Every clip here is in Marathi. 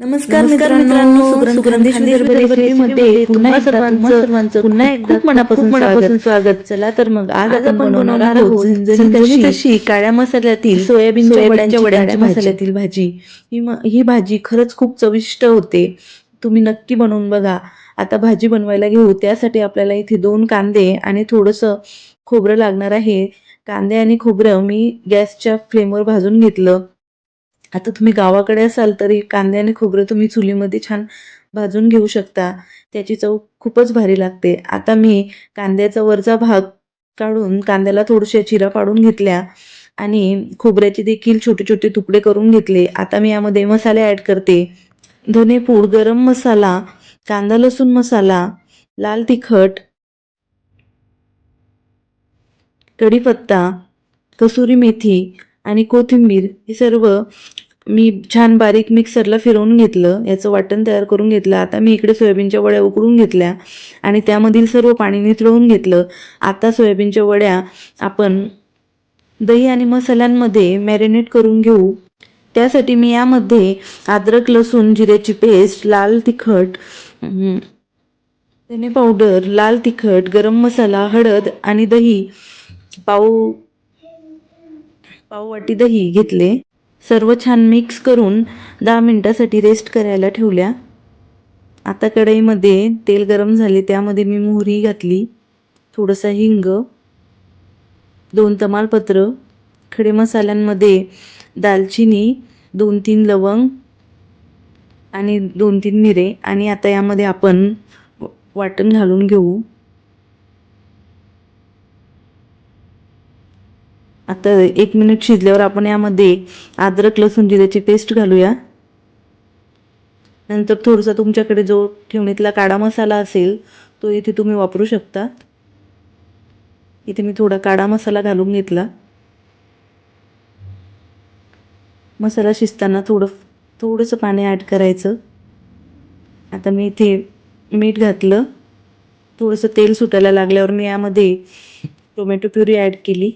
नमस्कार मित्रांनो सुगंध पुन्हा सर्वांचं पुन्हा एकदा मनापासून मनापासून स्वागत. चला तर मग आज आपण बनवणार आहोत अशी काळ्या मसाल्यातील वड्यांची वड्यांच्या काळ्या मसाल्यातील भाजी. ही ही भाजी खरंच खूप चविष्ट होते. तुम्ही नक्की बनवून बघा. आता भाजी बनवायला घेऊ. त्यासाठी आपल्याला इथे दोन कांदे आणि थोडंसं खोबरं लागणार आहे. कांदे आणि खोबरं मी गॅसच्या फ्लेमवर भाजून घेतलं. आता तुम्ही गावाकडे असाल तरी कांदे आणि खोबरं तुम्ही चुलीमध्ये छान भाजून घेऊ शकता. त्याची चव खूपच भारी लागते. आता मी कांद्याचा वरचा भाग काढून कांद्याला थोडशा चिरा पाडून घेतल्या आणि खोबऱ्याचे देखील छोटे छोटे तुकडे करून घेतले. आता मी यामध्ये मसाले ॲड करते. धनेपूड गरम मसाला कांदा लसूण मसाला लाल तिखट कढीपत्ता कसुरी मेथी आणि कोथिंबीर हे सर्व मी छान बारीक मिक्सरला फिरवून घेतलं. याचं वाटण तयार करून घेतलं. आता मी इकडे सोयाबीनच्या वड्या उकडून घेतल्या आणि त्यामधील सर्व पाणी निथळवून घेतलं. आता सोयाबीनच्या वड्या आपण दही आणि मसाल्यांमध्ये मॅरिनेट करून घेऊ. त्यासाठी मी यामध्ये अद्रक लसूण जिऱ्याची पेस्ट लाल तिखट धने पावडर लाल तिखट गरम मसाला हळद आणि दही पाव पाववाटी दही घेतले. सर्व छान मिक्स करून दहा मिनटासाठी रेस्ट करायला ठेवल्या. आता कढईमध्ये तेल गरम झाले त्यामध्ये मी मोहरी घातली थोडंसं हिंग दोन तमालपत्र खडे मसाल्यांमध्ये दालचिनी दोन तीन लवंग आणि दोन तीन मिरे. आणि आता यामध्ये आपण वाटण घालून घेऊ. आता एक मिनिट शिजल्यावर आपण यामध्ये अद्रक लसूण जिऱ्याची पेस्ट घालूया. नंतर थोडासा तुमच्याकडे जो ठेवणीतला काळा मसाला असेल तो इथे तुम्ही वापरू शकता इथे मी थोडा काळा मसाला घालून घेतला. मसाला शिजताना थोडं थोडंसं पाणी ॲड करायचं. आता मी इथे मीठ घातलं. थोडंसं तेल सुटायला लागल्यावर मी यामध्ये टोमॅटो प्युरी ॲड केली.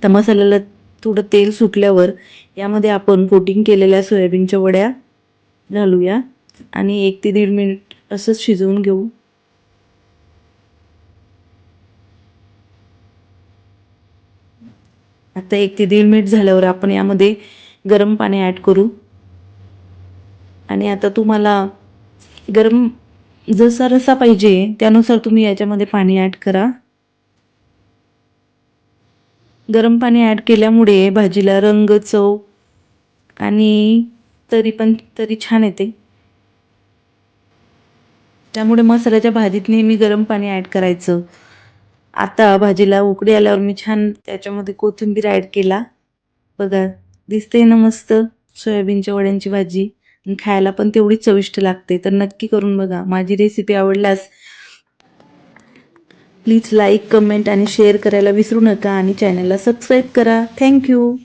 आता मसाल्याला थोडं तेल सुटल्यावर यामध्ये आपण कोटिंग केलेल्या सोयाबीनच्या वड्या घालूया. आणि एक ते दीड मिनिट असंच शिजवून घेऊ. आता एक ते दीड मिनिट झाल्यावर आपण यामध्ये गरम पाणी ॲड करू. आणि आता तुम्हाला गरम जसा रसा पाहिजे त्यानुसार तुम्ही याच्यामध्ये पाणी ॲड करा. गरम पाणी ॲड केल्यामुळे भाजीला रंग चव आणि तरी पण तरी छान येते. त्यामुळे मसाल्याच्या भाजीत नेहमी गरम पाणी ॲड करायचं. आता भाजीला उकडी आल्यावर मी छान त्याच्यामध्ये कोथिंबीर ॲड केला. बघा दिसते ना मस्त सोयाबीनच्या वड्यांची भाजी. खायला पण तेवढी चविष्ट लागते. तर नक्की करून बघा. माझी रेसिपी आवडल्यास प्लीज लाईक कमेंट आणि शेअर करायला विसरू नका आणि चॅनलला सबस्क्राईब करा. थँक्यू